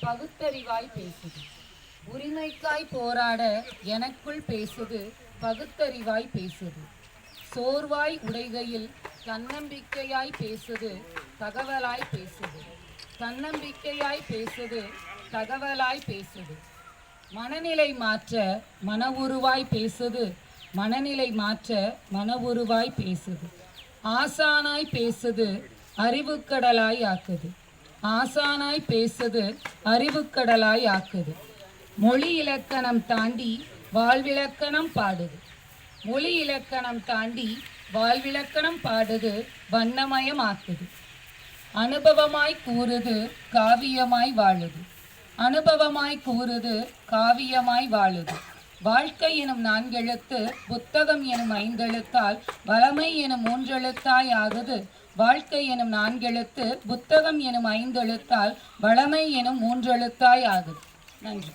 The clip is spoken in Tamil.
பகுத்தறிவாய் பேசுது உரிமைக்காய் போராட எனக்குள் பேசுது பகுத்தறிவாய் பேசுது. சோர்வாய் உடைகையில் தன்னம்பிக்கையாய் பேசுது தகவலாய் பேசுது. தன்னம்பிக்கையாய் பேசுது தகவலாய் பேசுது. மனநிலை மாற்ற மன உருவாய் பேசுது மனநிலை மாற்ற மன உருவாய் பேசுது. ஆசானாய் பேசுது அறிவுக்கடலாய் ஆக்குது. ஆசானாய் பேசுது அறிவுக்கடலாய் ஆக்குது. மொழி இலக்கணம் தாண்டி வாழ்விலக்கணம் பாடுது. மொழி இலக்கணம் தாண்டி வாழ்விலக்கணம் பாடுது வண்ணமயம் ஆக்குது. அனுபவமாய் கூறுது காவியமாய் வாழுது. அனுபவமாய் கூறுது காவியமாய் வாழுது. வாழ்க்கை எனும் நான்கெழுத்து புத்தகம் எனும் ஐந்தெழுத்தால் வளமை எனும் மூன்றெழுத்தாய் ஆகுது. வாழ்க்கை எனும் நான்கெழுத்து புத்தகம் எனும் ஐந்தெழுத்தால் வளமை எனும் மூன்றெழுத்தாய் ஆகும் நன்றி.